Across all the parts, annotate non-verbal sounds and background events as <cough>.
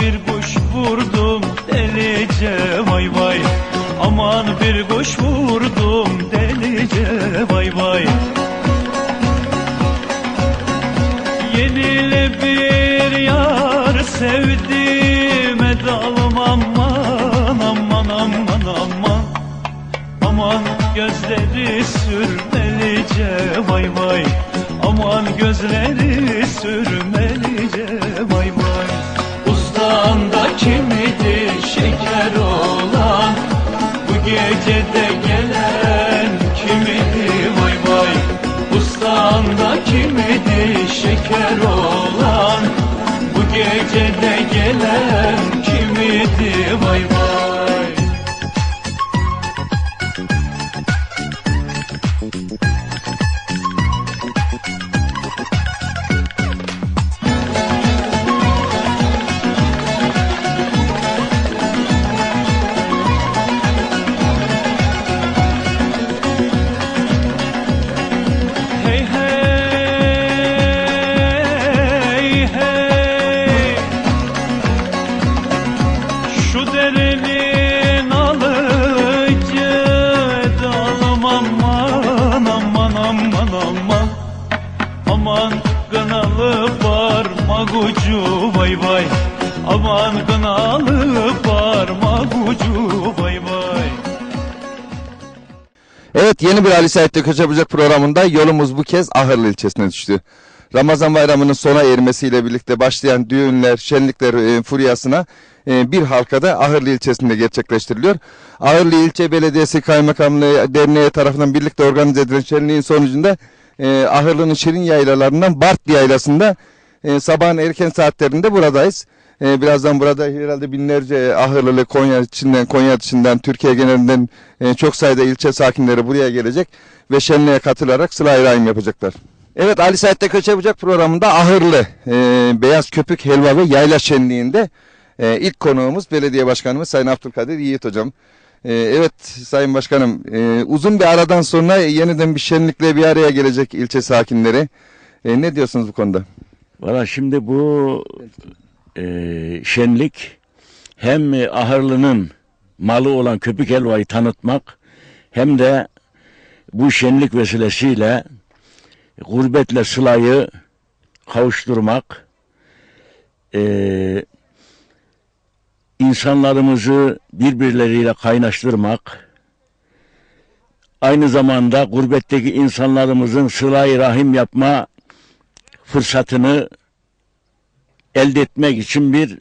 bir kuş vurdum delice vay vay. Aman bir kuş vurdum delice vay vay. Yenile bir yar sevdim edalım aman aman aman aman. Aman gözleri sürmelice vay vay. Aman gözleri sürmelice Ustağında kimidir şeker olan? Bu gecede gelen kimidir? Vay vay. Ustağında kimidir şeker olan? Bu gecede gelen kimidir ucu vay vay Evet yeni bir Ali Sait'te Köç Yapacak programında yolumuz bu kez Ahırlı ilçesine düştü. Ramazan bayramının sona ermesiyle birlikte başlayan düğünler, şenlikler e, furyasına e, bir halkada Ahırlı ilçesinde gerçekleştiriliyor. Ahırlı İlçe Belediyesi Kaymakamlığı Derneği tarafından birlikte organize edilen şenliğin sonucunda e, Ahırlı'nın şirin yaylalarından Bartlı Yaylası'nda e, sabahın erken saatlerinde buradayız. E, birazdan burada herhalde binlerce Ahırlılı Konya içinden, Konya dışından, Türkiye genelinden e, çok sayıda ilçe sakinleri buraya gelecek ve şenliğe katılarak sıla rahim yapacaklar. Evet Ali Sait'te Köç Yapacak programında Ahırlı e, Beyaz Köpük Helva ve Yayla Şenliği'nde e, ilk konuğumuz belediye başkanımız Sayın Abdülkadir Yiğit Hocam. E, evet Sayın Başkanım e, uzun bir aradan sonra yeniden bir şenlikle bir araya gelecek ilçe sakinleri. E, ne diyorsunuz bu konuda? Valla şimdi bu e, şenlik hem e, ahırlının malı olan köpük helvayı tanıtmak hem de bu şenlik vesilesiyle gurbetle sılayı kavuşturmak e, insanlarımızı birbirleriyle kaynaştırmak aynı zamanda gurbetteki insanlarımızın sıla rahim yapma fırsatını elde etmek için bir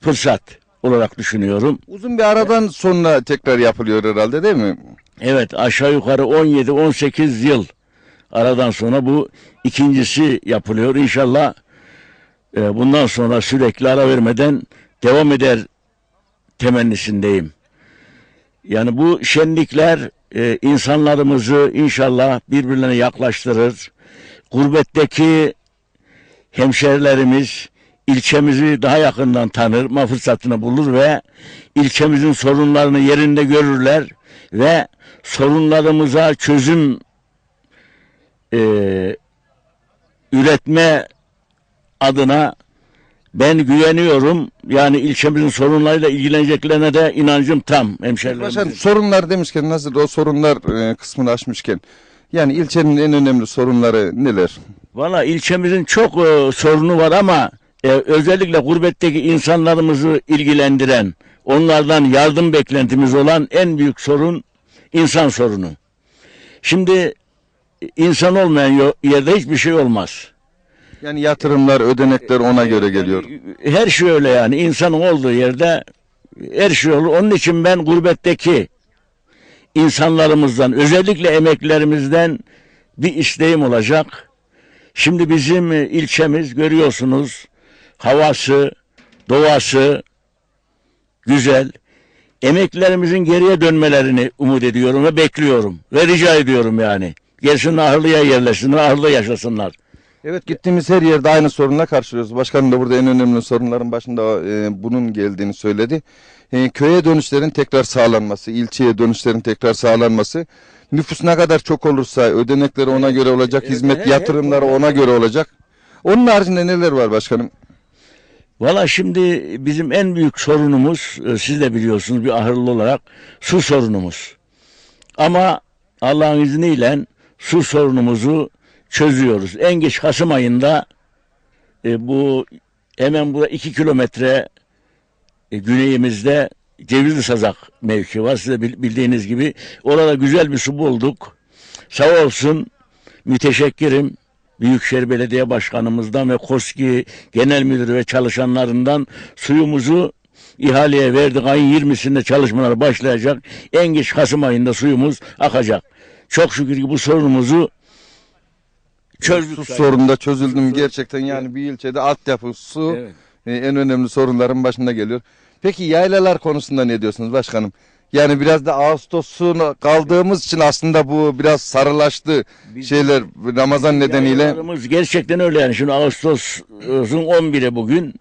fırsat olarak düşünüyorum. Uzun bir aradan sonra tekrar yapılıyor herhalde değil mi? Evet aşağı yukarı 17-18 yıl aradan sonra bu ikincisi yapılıyor. İnşallah e, bundan sonra sürekli ara vermeden devam eder temennisindeyim. Yani bu şenlikler e, insanlarımızı inşallah birbirlerine yaklaştırır. Gurbetteki hemşerilerimiz ilçemizi daha yakından tanır, fırsatını bulur ve ilçemizin sorunlarını yerinde görürler ve sorunlarımıza çözüm e, üretme adına ben güveniyorum. Yani ilçemizin sorunlarıyla ilgileneceklerine de inancım tam hemşerilerimizin. Başkan sorunlar demişken nasıl o sorunlar e, kısmını açmışken yani ilçenin en önemli sorunları neler? Valla ilçemizin çok e, sorunu var ama e, özellikle gurbetteki insanlarımızı ilgilendiren, onlardan yardım beklentimiz olan en büyük sorun insan sorunu. Şimdi e, insan olmayan yerde hiçbir şey olmaz. Yani yatırımlar, ödenekler ona göre geliyor. Her şey öyle yani. İnsanın olduğu yerde her şey olur. Onun için ben gurbetteki insanlarımızdan, özellikle emeklilerimizden bir isteğim olacak. Şimdi bizim e, ilçemiz görüyorsunuz havası, doğası güzel. Emeklerimizin geriye dönmelerini umut ediyorum ve bekliyorum. Ve rica ediyorum yani. Gelsin ahırlıya yerleşsinler, ahırda yaşasınlar. Evet gittiğimiz her yerde aynı sorunla karşılıyoruz. Başkanım da burada en önemli sorunların başında e, bunun geldiğini söyledi. E, köye dönüşlerin tekrar sağlanması, ilçeye dönüşlerin tekrar sağlanması. Nüfus ne kadar çok olursa ödenekleri ona göre olacak, Evet, hizmet evet, yatırımları evet. ona göre olacak. Onun haricinde neler var başkanım? Valla şimdi bizim en büyük sorunumuz, e, siz de biliyorsunuz bir ahırlı olarak su sorunumuz. Ama Allah'ın izniyle su sorunumuzu çözüyoruz. En geç Kasım ayında e, bu hemen burada iki kilometre e, güneyimizde Cevizli Sazak mevki var. Siz de bil- bildiğiniz gibi orada güzel bir su bulduk. Sağ olsun müteşekkirim. Büyükşehir Belediye Başkanımızdan ve KOSGİ Genel Müdürü ve çalışanlarından suyumuzu ihaleye verdik. Ayın 20'sinde çalışmalar başlayacak. En geç Kasım ayında suyumuz akacak. Çok şükür ki bu sorunumuzu çözdük. Su sayın. sorunu da çözüldü mü gerçekten yani bir ilçede altyapı, su Evet. e, en önemli sorunların başında geliyor. Peki yaylalar konusunda ne diyorsunuz başkanım? Yani biraz da Ağustos'un kaldığımız için aslında bu biraz sarılaştı şeyler Ramazan nedeniyle. Gerçekten öyle yani. Şimdi Ağustos'un 11'i bugün.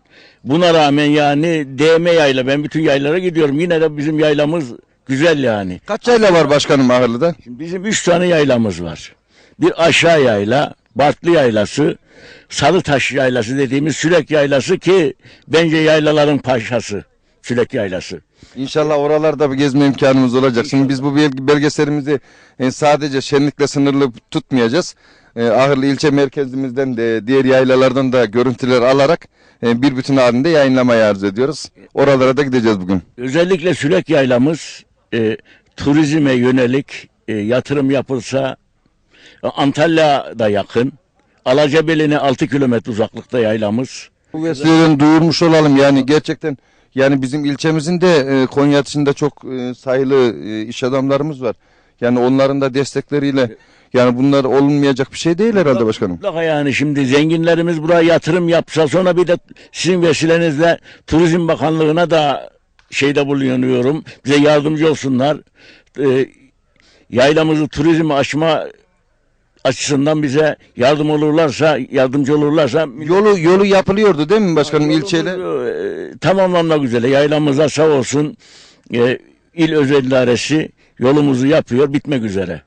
Buna rağmen yani DM yayla. Ben bütün yaylara gidiyorum. Yine de bizim yaylamız güzel yani. Kaç yayla var başkanım Ahırlı'da? Şimdi bizim üç tane yaylamız var. Bir aşağı yayla, Bartlı yaylası, Sarıtaş yaylası dediğimiz Sülek yaylası ki bence yaylaların paşası. Sülek yaylası. İnşallah oralarda bir gezme imkanımız olacak. Şimdi biz bu belge- belgeselimizi e, sadece şenlikle sınırlı tutmayacağız. E, Ahırlı ilçe merkezimizden de diğer yaylalardan da görüntüler alarak e, bir bütün halinde yayınlamaya arzu ediyoruz. Oralara da gideceğiz bugün. Özellikle Sülek yaylamız e, turizme yönelik e, yatırım yapılsa Antalya'da yakın. Alacabeli'ne 6 kilometre uzaklıkta yaylamız. Bu vesileyle duyurmuş olalım yani gerçekten yani bizim ilçemizin de e, Konya dışında çok e, sayılı e, iş adamlarımız var. Yani onların da destekleriyle yani bunlar olunmayacak bir şey değil herhalde başkanım. Mutlaka yani şimdi zenginlerimiz buraya yatırım yapsa sonra bir de sizin vesilenizle Turizm Bakanlığı'na da şeyde bulunuyorum. Bize yardımcı olsunlar. Ee, yaylamızı turizme açma açısından bize yardım olurlarsa, yardımcı olurlarsa Yolu yolu yapılıyordu değil mi başkanım ilçeyle? e, tamamlanmak üzere. Yaylamıza sağ olsun e, il özel idaresi yolumuzu yapıyor, bitmek üzere.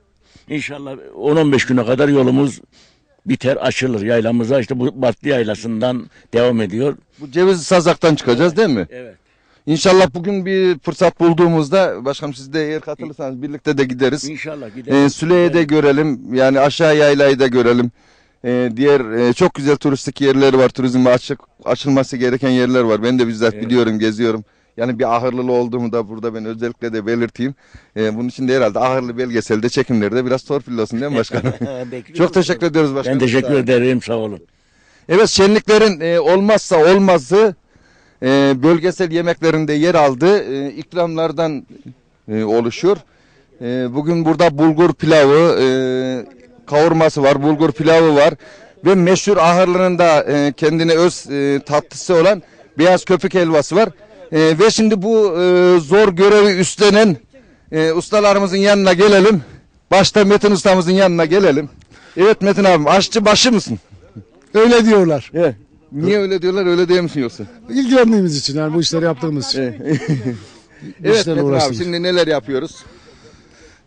İnşallah 10-15 güne kadar yolumuz biter, açılır. Yaylamıza işte bu Batlı Yaylası'ndan devam ediyor. Bu ceviz sazaktan çıkacağız değil mi? Evet. İnşallah bugün bir fırsat bulduğumuzda başkanım siz de eğer katılırsanız birlikte de gideriz. İnşallah gidelim. Ee, Süle'yi de görelim. Yani aşağı yaylayı da görelim. Ee, diğer e, çok güzel turistik yerleri var. Turizme açık açılması gereken yerler var. Ben de bizzat biliyorum, geziyorum. Yani bir ahırlılı olduğumu da burada ben özellikle de belirteyim. Ee, bunun için de herhalde ahırlı belgeselde çekimlerde biraz torpil olsun değil mi başkanım? <laughs> Çok teşekkür ediyoruz başkanım. Ben teşekkür ederim. Sağ olun. Evet şenliklerin e, olmazsa olmazı e, bölgesel yemeklerinde yer aldı. E, ikramlardan e, oluşuyor. E, bugün burada bulgur pilavı, e, kavurması var, bulgur pilavı var. Ve meşhur ahırlının da e, kendine öz e, tatlısı olan beyaz köpük helvası var. E, ve şimdi bu e, zor görevi üstlenen e, ustalarımızın yanına gelelim. Başta Metin ustamızın yanına gelelim. Evet Metin abim aşçı başı mısın? Öyle diyorlar. Evet. Niye öyle diyorlar öyle değil misin yoksa? İlgilendiğimiz için yani bu işleri yaptığımız için. Evet <laughs> işlerle Metin abi uğraştığımız. şimdi neler yapıyoruz?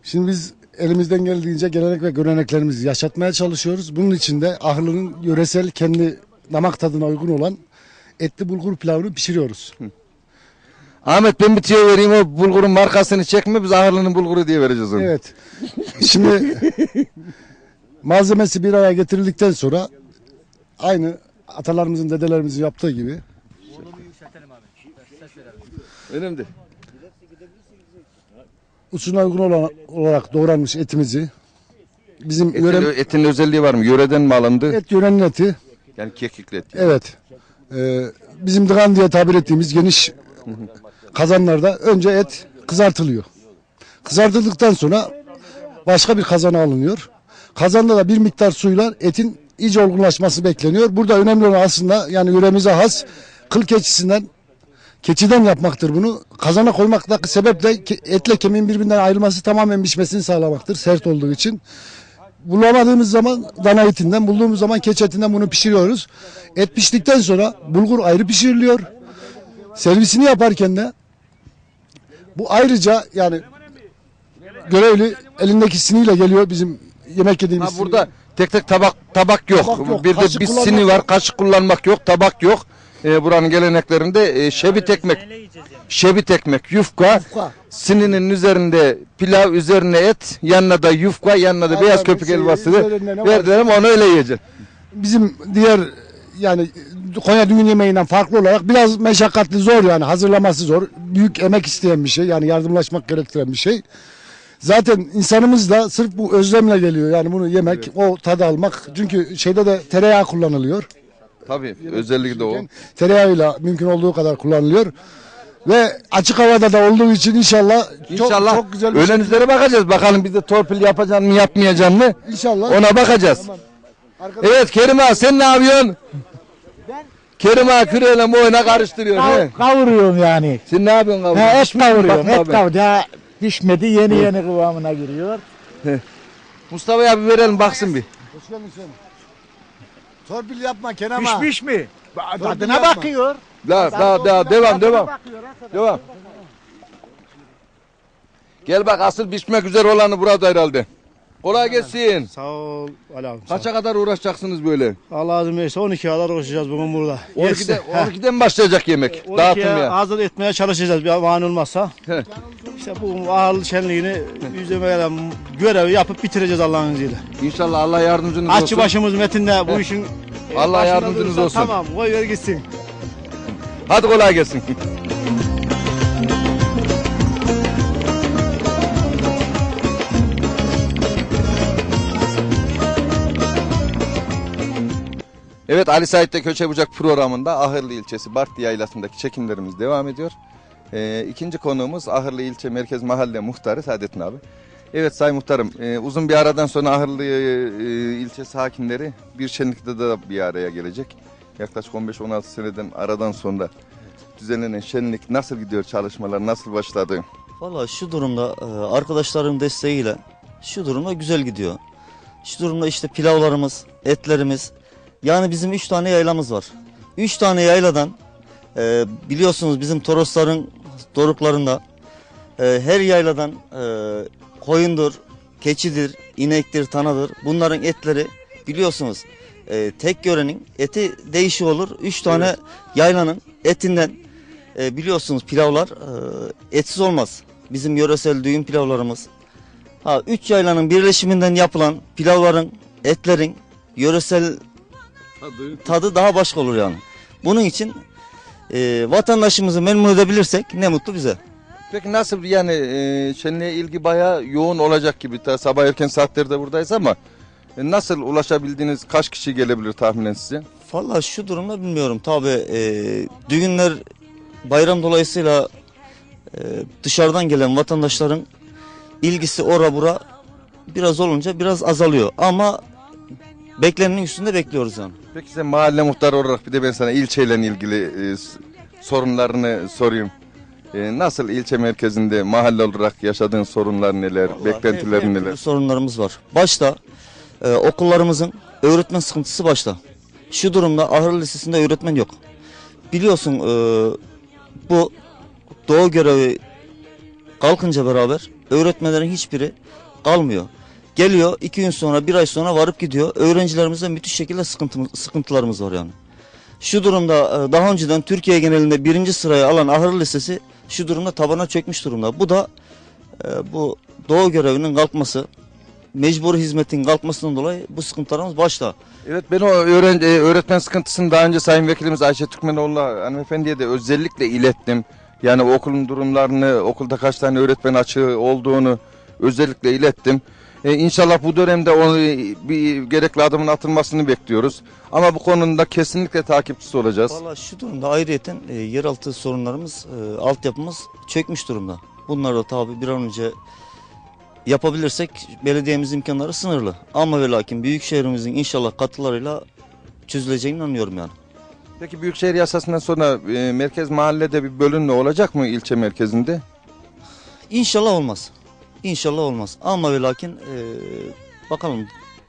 Şimdi biz elimizden geldiğince gelenek ve göreneklerimizi yaşatmaya çalışıyoruz. Bunun için de Ahlı'nın yöresel kendi damak tadına uygun olan etli bulgur pilavını pişiriyoruz. Ahmet ben bir tüyo vereyim o bulgurun markasını çekme biz ahırlının bulguru diye vereceğiz onu. Evet. Şimdi <laughs> malzemesi bir araya getirildikten sonra aynı atalarımızın dedelerimizin yaptığı gibi Önemli. usulüne uygun olan, olarak doğranmış etimizi bizim Etin, yöre, etin özelliği var mı? Yöreden mi alındı? et yörenin eti Yani kekikli et. Evet. Ee, bizim dıgan diye tabir ettiğimiz geniş kazanlarda önce et kızartılıyor. Kızartıldıktan sonra başka bir kazana alınıyor. Kazanda da bir miktar suyla etin iyice olgunlaşması bekleniyor. Burada önemli olan aslında yani yöremize has kıl keçisinden Keçiden yapmaktır bunu. Kazana koymaktaki sebep de etle kemiğin birbirinden ayrılması tamamen pişmesini sağlamaktır sert olduğu için. Bulamadığımız zaman dana etinden, bulduğumuz zaman keçi etinden bunu pişiriyoruz. Et piştikten sonra bulgur ayrı pişiriliyor. Servisini yaparken de bu ayrıca yani görevli elindeki siniyle geliyor bizim yemek yediğimiz Ha burada tek tek tabak tabak yok. Tabak yok, Bir de kaşık bir kullanmak yok. var. Kaşık kullanmak yok. Tabak yok. Ee, buranın geleneklerinde e, şebit ekmek. Şebit ekmek, yufka, Yufka. sininin üzerinde pilav, üzerine et, yanına da yufka, yanına da Aynen, beyaz köpük şey, üzerinde ne verdiler ama onu öyle yiyeceksin. bizim diğer yani Konya düğün yemeğinden farklı olarak biraz meşakkatli zor yani hazırlaması zor. Büyük emek isteyen bir şey yani yardımlaşmak gerektiren bir şey. Zaten insanımız da sırf bu özlemle geliyor yani bunu yemek, o tadı almak. Çünkü şeyde de tereyağı kullanılıyor. Tabii özellikle de o. Tereyağıyla mümkün olduğu kadar kullanılıyor. Ve açık havada da olduğu için inşallah, İnşallah çok, çok güzel bir öğlen üzere bakacağız. Bakalım biz de torpil yapacaksın mı yapmayacaksın mı? şey. İnşallah. Ona bakacağız. Arkadaş- Evet Kerim ağa sen ne yapıyorsun? Kerim ağa küreyle bu oyuna karıştırıyor. he? Kavuruyorum yani. Sen ne yapıyorsun kavga? Ha, et kavuruyorum. Et kavuruyorum. Pişmedi. Yeni yeni kıvamına giriyor. Mustafa'ya bir verelim baksın bir. Hoş geldin sen. Torpil yapma Kenama. Pişmiş mi? Tadına yapma. bakıyor. La, la, la, devam devam. Devam. Gel bak asıl pişmek üzere olanı burada herhalde. Kolay gelsin. Sağ ol Ali abi. sağ ol. Kaça kadar uğraşacaksınız böyle? Allah verirse 12 kadar uğraşacağız bugün burada. 12'de, Yetse, heh, 12'den başlayacak yemek. 12'ye Dağıtım ya. hazır etmeye çalışacağız bir mani olmazsa. İşte bu ağırlı şenliğini yüzemeye görevi yapıp bitireceğiz Allah'ın izniyle. İnşallah Allah yardımcınız olsun. başımız Metin de bu işin Allah başında yardımcınız durursa olsun. Tamam koy ver gitsin. Hadi kolay gelsin. Evet Ali Sait'te Köçe Bucak programında Ahırlı ilçesi Bartlı Yaylası'ndaki çekimlerimiz devam ediyor. Ee, ikinci konuğumuz Ahırlı ilçe merkez mahalle muhtarı Saadettin abi. Evet Sayın Muhtarım e, uzun bir aradan sonra Ahırlı e, ilçe sakinleri bir şenlikte de bir araya gelecek. Yaklaşık 15-16 seneden aradan sonra düzenlenen şenlik nasıl gidiyor çalışmalar nasıl başladı? Valla şu durumda e, arkadaşların desteğiyle şu durumda güzel gidiyor. Şu durumda işte pilavlarımız, etlerimiz. Yani bizim üç tane yaylamız var. Üç tane yayladan e, biliyorsunuz bizim Torosların doruklarında e, her yayladan e, koyundur, keçidir, inektir, tanadır. Bunların etleri biliyorsunuz e, tek görenin eti değişik olur. Üç tane yaylanın etinden e, biliyorsunuz pilavlar e, etsiz olmaz. Bizim yöresel düğün pilavlarımız. Ha üç yaylanın birleşiminden yapılan pilavların, etlerin yöresel tadı daha başka olur yani. Bunun için e, vatandaşımızı memnun edebilirsek ne mutlu bize. Peki nasıl yani e, şenliğe ilgi bayağı yoğun olacak gibi. Ta sabah erken saatlerde buradayız ama e, nasıl ulaşabildiğiniz kaç kişi gelebilir tahminen size? Vallahi şu durumda bilmiyorum. Tabi e, düğünler bayram dolayısıyla e, dışarıdan gelen vatandaşların ilgisi ora bura biraz olunca biraz azalıyor. Ama beklenenin üstünde bekliyoruz yani. Peki sen mahalle muhtarı olarak bir de ben sana ilçeyle ilgili e, s- sorunlarını sorayım. E, nasıl ilçe merkezinde mahalle olarak yaşadığın sorunlar neler, beklentilerin her- her türlü neler? sorunlarımız var. Başta e, okullarımızın öğretmen sıkıntısı başta. Şu durumda Ahır Lisesi'nde öğretmen yok. Biliyorsun e, bu doğu görevi kalkınca beraber öğretmenlerin hiçbiri kalmıyor. Geliyor iki gün sonra bir ay sonra varıp gidiyor. Öğrencilerimizde müthiş şekilde sıkıntı, sıkıntılarımız var yani. Şu durumda e, daha önceden Türkiye genelinde birinci sırayı alan Ahır Lisesi şu durumda tabana çökmüş durumda. Bu da e, bu doğu görevinin kalkması, mecburi hizmetin kalkmasından dolayı bu sıkıntılarımız başta. Evet ben o öğrenci, e, öğretmen sıkıntısını daha önce Sayın Vekilimiz Ayşe Türkmenoğlu hanımefendiye de özellikle ilettim. Yani okulun durumlarını, okulda kaç tane öğretmen açığı olduğunu özellikle ilettim. E, inşallah bu dönemde onu e, bir gerekli adımın atılmasını bekliyoruz. Ama bu konuda kesinlikle takipçisi olacağız. Valla şu durumda ayrıyeten e, yeraltı sorunlarımız, e, altyapımız çökmüş durumda. Bunları da tabi bir an önce yapabilirsek belediyemiz imkanları sınırlı. Ama ve lakin büyük şehrimizin inşallah katılarıyla çözüleceğine inanıyorum yani. Peki Büyükşehir yasasından sonra e, merkez mahallede bir bölünme olacak mı ilçe merkezinde? İnşallah olmaz. İnşallah olmaz. Ama ve lakin e, bakalım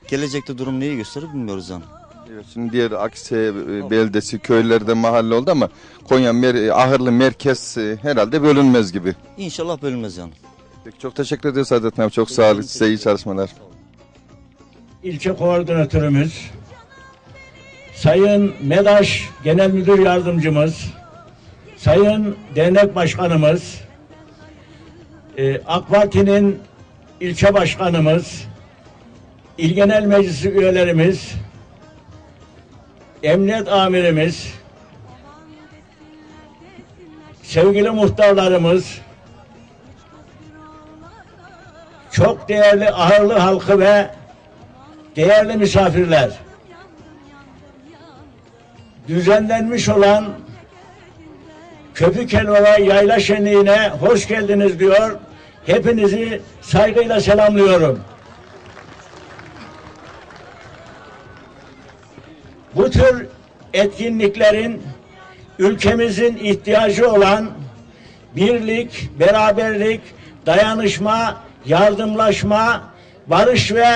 gelecekte durum neyi gösterir bilmiyoruz yani. Evet, şimdi diğer Akse e, beldesi köylerde mahalle oldu ama Konya mer- e, Ahırlı merkez e, herhalde bölünmez gibi. İnşallah bölünmez yani. Peki çok teşekkür ediyoruz Saadettin abi. Çok sağ olun. Size iyi çalışmalar. ilçe koordinatörümüz, Sayın MEDAŞ Genel Müdür Yardımcımız, Sayın Dernek Başkanımız, e, AK Parti'nin ilçe başkanımız, İl Genel Meclisi üyelerimiz, Emniyet Amirimiz, sevgili muhtarlarımız, çok değerli ahırlı halkı ve değerli misafirler, düzenlenmiş olan Köpük Helva Yayla Şenliği'ne hoş geldiniz diyor. Hepinizi saygıyla selamlıyorum. Bu tür etkinliklerin ülkemizin ihtiyacı olan birlik, beraberlik, dayanışma, yardımlaşma, barış ve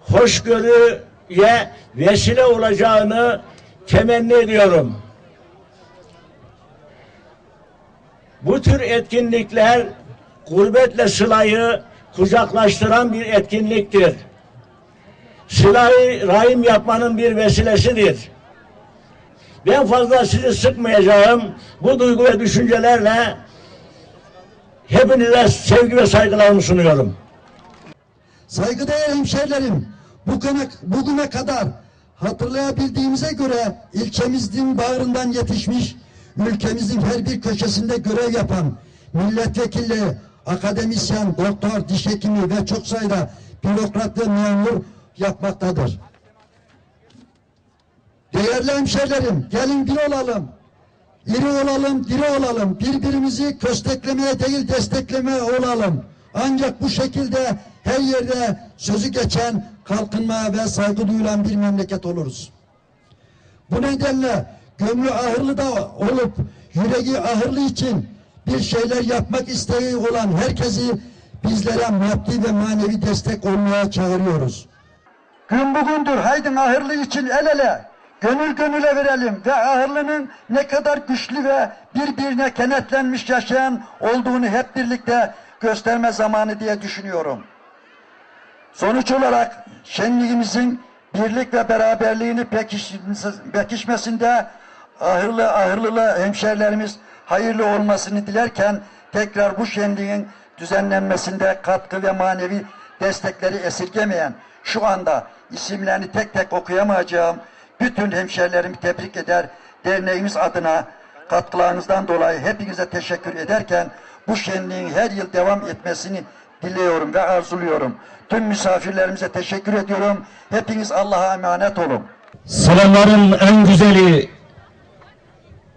hoşgörüye vesile olacağını temenni ediyorum. Bu tür etkinlikler gurbetle sılayı kucaklaştıran bir etkinliktir. Sılayı rahim yapmanın bir vesilesidir. Ben fazla sizi sıkmayacağım. Bu duygu ve düşüncelerle hepinize sevgi ve saygılarımı sunuyorum. Saygıdeğer hemşehrilerim, bugüne, bugüne kadar hatırlayabildiğimize göre ilçemizin bağrından yetişmiş, ülkemizin her bir köşesinde görev yapan milletvekilleri, akademisyen, doktor, diş hekimi ve çok sayıda bürokrat ve memur yapmaktadır. Değerli hemşehrilerim, gelin bir olalım. İri olalım, diri olalım. Birbirimizi kösteklemeye değil desteklemeye olalım. Ancak bu şekilde her yerde sözü geçen, kalkınmaya ve saygı duyulan bir memleket oluruz. Bu nedenle gönlü ahırlı da olup yüreği ahırlı için bir şeyler yapmak isteği olan herkesi bizlere maddi ve manevi destek olmaya çağırıyoruz. Gün bugündür haydın ahırlı için el ele gönül gönüle verelim ve ahırlının ne kadar güçlü ve birbirine kenetlenmiş yaşayan olduğunu hep birlikte gösterme zamanı diye düşünüyorum. Sonuç olarak şenliğimizin birlik ve beraberliğini pekişmesi- pekişmesinde ahırlı ahırlılı hemşerilerimiz hayırlı olmasını dilerken tekrar bu şenliğin düzenlenmesinde katkı ve manevi destekleri esirgemeyen şu anda isimlerini tek tek okuyamayacağım bütün hemşerilerimi tebrik eder derneğimiz adına katkılarınızdan dolayı hepinize teşekkür ederken bu şenliğin her yıl devam etmesini diliyorum ve arzuluyorum. Tüm misafirlerimize teşekkür ediyorum. Hepiniz Allah'a emanet olun. Selamların en güzeli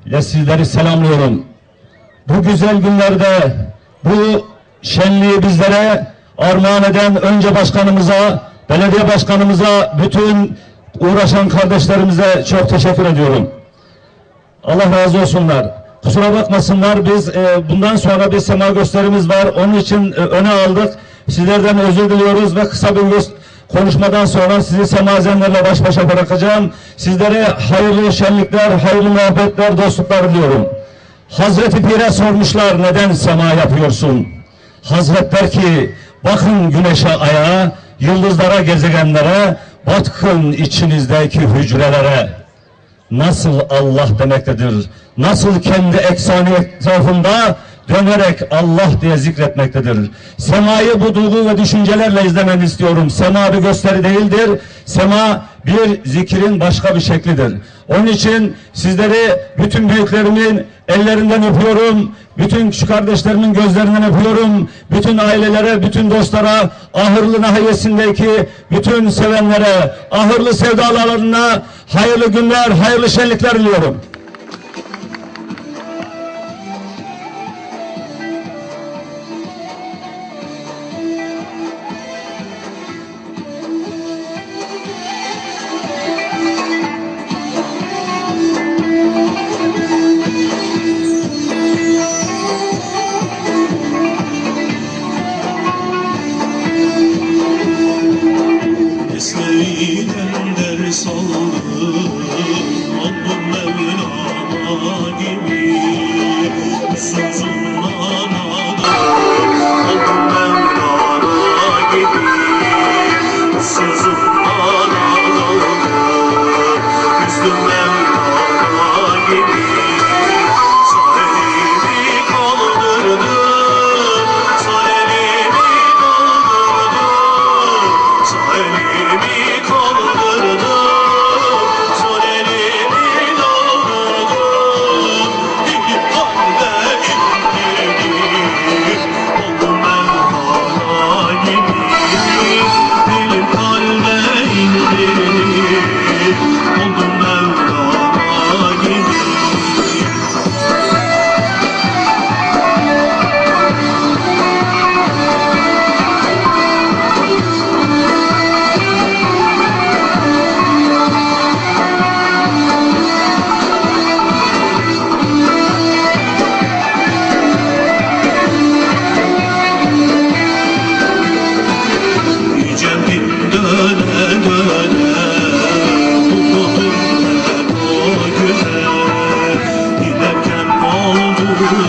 ile sizleri selamlıyorum. Bu güzel günlerde bu şenliği bizlere armağan eden önce başkanımıza, belediye başkanımıza, bütün uğraşan kardeşlerimize çok teşekkür ediyorum. Allah razı olsunlar. Kusura bakmasınlar biz e, bundan sonra bir sema gösterimiz var. Onun için e, öne aldık. Sizlerden özür diliyoruz ve kısa bir göz- konuşmadan sonra sizi semazenlerle baş başa bırakacağım. Sizlere hayırlı şenlikler, hayırlı muhabbetler, dostluklar diliyorum. Hazreti Pir'e sormuşlar neden sema yapıyorsun? Hazret der ki bakın güneşe aya, yıldızlara gezegenlere, bakın içinizdeki hücrelere nasıl Allah demektedir, nasıl kendi eksani etrafında dönerek Allah diye zikretmektedir. Semayı bu duygu ve düşüncelerle izlemeni istiyorum. Sema bir gösteri değildir. Sema bir zikrin başka bir şeklidir. Onun için sizleri bütün büyüklerimin ellerinden öpüyorum. Bütün küçük kardeşlerimin gözlerinden öpüyorum. Bütün ailelere, bütün dostlara, ahırlı nahiyesindeki bütün sevenlere, ahırlı sevdalarına hayırlı günler, hayırlı şenlikler diliyorum.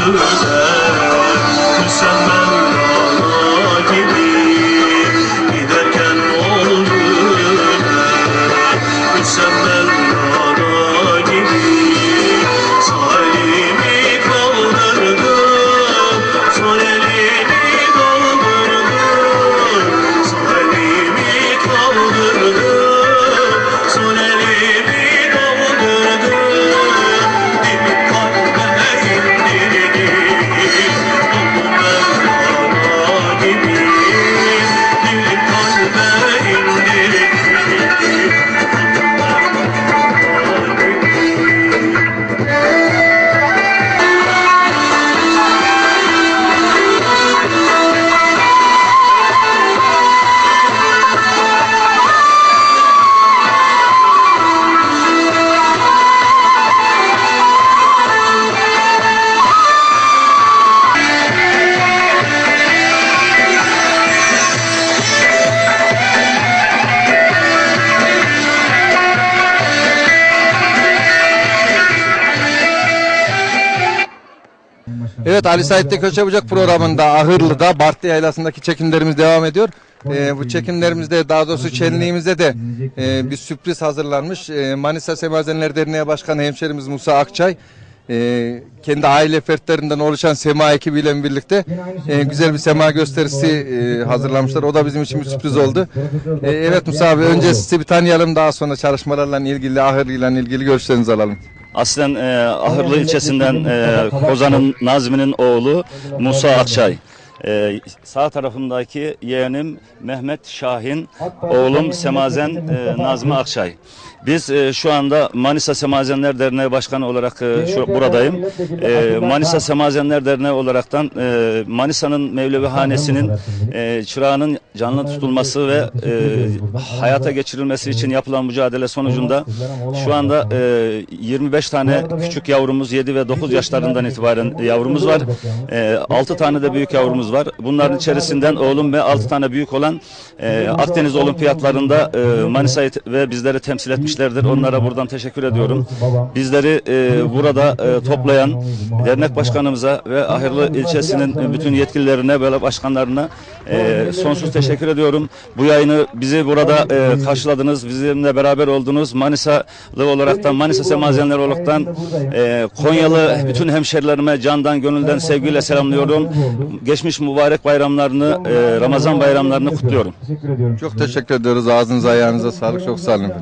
Lulu. Evet Ali Sait'te Köşe Bucak programında Ahırlı'da Bartlı Yaylası'ndaki çekimlerimiz devam ediyor. Ee, bu çekimlerimizde daha doğrusu şenliğimizde de e, bir sürpriz hazırlanmış. E, Manisa Semazenler Derneği Başkanı hemşerimiz Musa Akçay e, kendi aile fertlerinden oluşan Sema ekibiyle birlikte e, güzel bir sema gösterisi e, hazırlamışlar. O da bizim için bir sürpriz oldu. E, evet Musa abi önce sizi bir tanıyalım daha sonra çalışmalarla ilgili Ahırlı'yla ilgili görüşlerinizi alalım. Aslen e, Ahırlı ilçesinden e, Kozan'ın Nazmi'nin oğlu Musa Akçay. E, sağ tarafımdaki yeğenim Mehmet Şahin, oğlum Semazen e, Nazmi Akçay. Biz e, şu anda Manisa Semazenler Derneği Başkanı olarak e, şu, buradayım. E, Manisa Semazenler Derneği olaraktan e, Manisa'nın Mevlevi Hanesi'nin e, çırağının canlı tutulması ve e, hayata geçirilmesi için yapılan mücadele sonucunda şu anda e, 25 tane küçük yavrumuz 7 ve 9 yaşlarından itibaren yavrumuz var. E, 6 tane de büyük yavrumuz var. Bunların içerisinden oğlum ve 6 tane büyük olan e, Akdeniz olimpiyatlarında e, Manisa'yı ve bizleri temsil etmişlerdir. Onlara buradan teşekkür ediyorum. Bizleri e, burada e, toplayan dernek başkanımıza ve Ahırlı ilçesinin bütün yetkililerine ve başkanlarına e, sonsuz teşekkür ediyorum. Bu yayını bizi burada e, karşıladınız, bizimle beraber oldunuz. Manisalı olaraktan, Manisa Semazenler olaraktan e, Konyalı bütün hemşerilerime candan gönülden sevgiyle selamlıyorum. Geçmiş mübarek bayramlarını, e, Ramazan bayramlarını kutluyorum. Çok teşekkür ediyoruz. Ağzınıza ayağınıza sağlık. Çok sağ olun.